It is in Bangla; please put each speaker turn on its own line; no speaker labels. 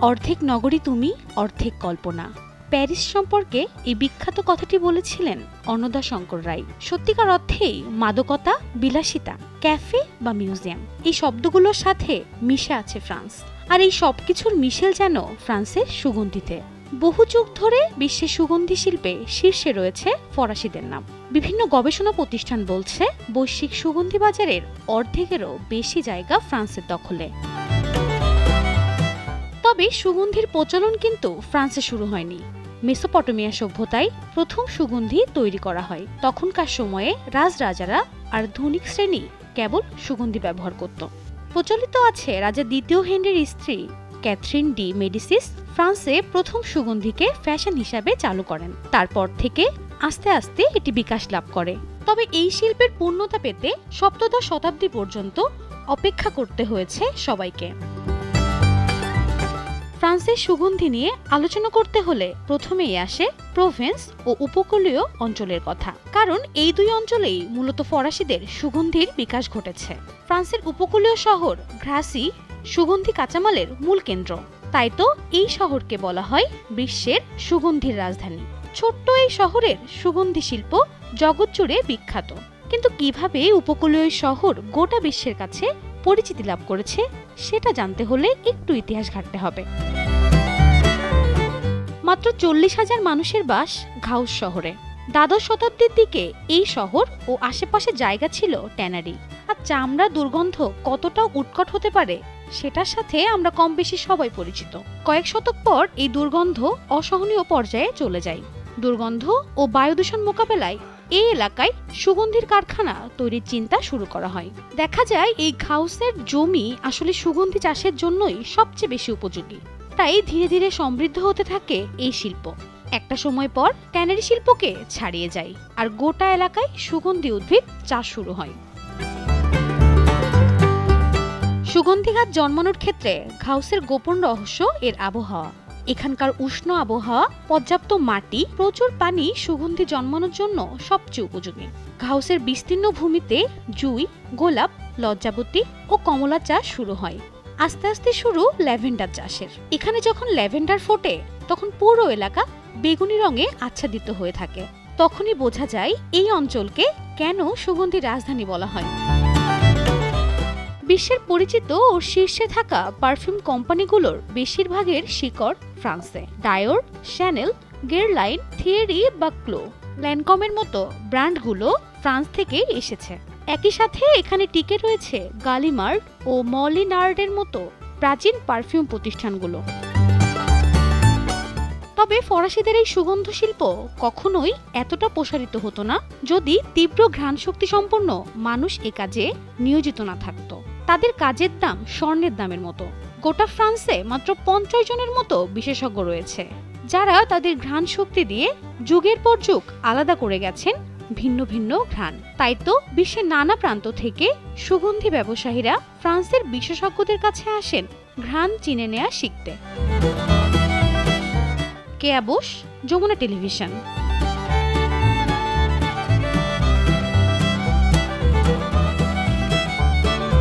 অর্ধেক নগরী তুমি, অর্ধেক কল্পনা। প্যারিস সম্পর্কে এই বিখ্যাত কথাটি বলেছিলেন অন্নদা শঙ্কর রায়। সত্যিকার অর্থেই মাদকতা, বিলাসিতা, ক্যাফে বা মিউজিয়াম। এই শব্দগুলোর সাথে মিশে আছে ফ্রান্স। আর এই সবকিছুর মিশেল যেন ফ্রান্সের সুগন্ধিতে। বহু যুগ ধরে বিশ্বের সুগন্ধি শিল্পে শীর্ষে রয়েছে ফরাসিদের নাম। বিভিন্ন গবেষণা প্রতিষ্ঠান বলছে, বৈশ্বিক সুগন্ধি বাজারের অর্ধেকেরও বেশি জায়গা ফ্রান্সের দখলে। তবে সুগন্ধির প্রচলন কিন্তু ফ্রান্সে শুরু হয়নি। মেসোপটেমিয়া সভ্যতায় প্রথম সুগন্ধি তৈরি করা হয়। তখনকার সময়ে রাজরাজারা আর ধনিক শ্রেণি কেবল সুগন্ধি ব্যবহার করত। প্রচলিত আছে রাজা দ্বিতীয় হেনরির স্ত্রী ক্যাথরিন ডি মেডিসিস ফ্রান্সে প্রথম সুগন্ধিকে ফ্যাশন হিসাবে চালু করেন। তারপর থেকে আস্তে আস্তে এটি বিকাশ লাভ করে। তবে এই শিল্পের পূর্ণতা পেতে সপ্তদশ শতাব্দী পর্যন্ত অপেক্ষা করতে হয়েছে সবাইকে। ফ্রান্সের সুগন্ধি নিয়ে আলোচনা করতে হলে প্রথমেই আসে প্রোভেন্স ও উপকূলীয় অঞ্চলের কথা। কারণ এই দুই অঞ্চলেই মূলত ফরাসিদের সুগন্ধির বিকাশ ঘটেছে। ফ্রান্সের উপকূলীয় শহর ঘ্রাসি সুগন্ধি কাঁচামালের মূল কেন্দ্র। তাই তো এই শহরকে বলা হয় বিশ্বের সুগন্ধির রাজধানী। ছোট্ট এই শহরের সুগন্ধি শিল্প জগৎ জুড়ে বিখ্যাত। কিন্তু কীভাবে উপকূলীয় শহর গোটা বিশ্বের কাছে পরিচিতি লাভ করেছে, সেটা জানতে হলে একটু ইতিহাস ঘাটতে হবে। মাত্র চল্লিশ হাজার মানুষের বাস ঘাউস শহরে। দ্বাদশ শতাব্দীর দিকে এই শহর ও আশেপাশে জায়গা ছিল ট্যানারি। আর চামড়া দুর্গন্ধ কতটা উৎকট হতে পারে, সেটার সাথে আমরা কম বেশি সবাই পরিচিত। কয়েক শতক পর এই দুর্গন্ধ অসহনীয় পর্যায়ে চলে যায়। দুর্গন্ধ ও বায়ু দূষণ মোকাবেলায় এই এলাকায় সুগন্ধির কারখানা তৈরির চিন্তা শুরু করা হয়। দেখা যায় এই ঘাউসের জমি আসলে সুগন্ধি চাষের জন্যই সবচেয়ে বেশি উপযোগী। তাই ধীরে ধীরে সমৃদ্ধ হতে থাকে এই শিল্প। একটা সময় পর ট্যানারি শিল্পকে ছাড়িয়ে যায় আর গোটা এলাকায় সুগন্ধি উদ্ভিদ চাষ শুরু হয়। সুগন্ধি গাছ জন্মানোর ক্ষেত্রে ঘাউসের গোপন রহস্য এর আবহাওয়া। এখানকার উষ্ণ আবহাওয়া, পর্যাপ্ত মাটি, প্রচুর পানি সুগন্ধি জন্মানোর জন্য সবচেয়ে উপযোগী। ঘাউসের বিস্তীর্ণ ভূমিতে জুই, গোলাপ, লজ্জাবতী ও কমলা চাষ শুরু হয়। আস্তে আস্তে শুরু ল্যাভেন্ডার চাষের। এখানে যখন ল্যাভেন্ডার ফোটে, তখন পুরো এলাকা বেগুনি রঙে আচ্ছাদিত হয়ে থাকে। তখনই বোঝা যায় এই অঞ্চলকে কেন সুগন্ধি রাজধানী বলা হয়। বিশ্বের পরিচিত ও শীর্ষে থাকা পারফিউম কোম্পানিগুলোর বেশিরভাগের শিকড় ফ্রান্সে। ডায়োর, শ্যানেল, গেরলাইন, থিয়েরি বা ক্লো। ল্যানকমের মতো ব্র্যান্ডগুলো ফ্রান্স থেকে এসেছে। একই সাথে এখানে টিকে রয়েছে গালিমার্ড ও মলিনার্ডের মতো প্রাচীন পারফিউম প্রতিষ্ঠানগুলো। তবে ফরাসিদের এই সুগন্ধ শিল্প কখনোই এতটা প্রসারিত হতো না যদি তীব্র ঘ্রাণ শক্তি সম্পন্ন মানুষ এ কাজে নিয়োজিত না থাকত। তাদের কাজের দাম স্বর্ণের দামের মতো। গোটা ফ্রান্সে মাত্র পঞ্চাশ জনের মতো বিশেষজ্ঞ রয়েছে, যারা তাদের ঘ্রাণ শক্তি দিয়ে যুগের পর যুগ আলাদা করে গেছেন ভিন্ন ভিন্ন ঘ্রাণ। তাই তো বিশ্বের নানা প্রান্ত থেকে সুগন্ধি ব্যবসায়ীরা ফ্রান্সের বিশেষজ্ঞদের কাছে আসেন ঘ্রাণ চিনে নেয়া শিখতে। কেয়া বোস, যমুনা টেলিভিশন।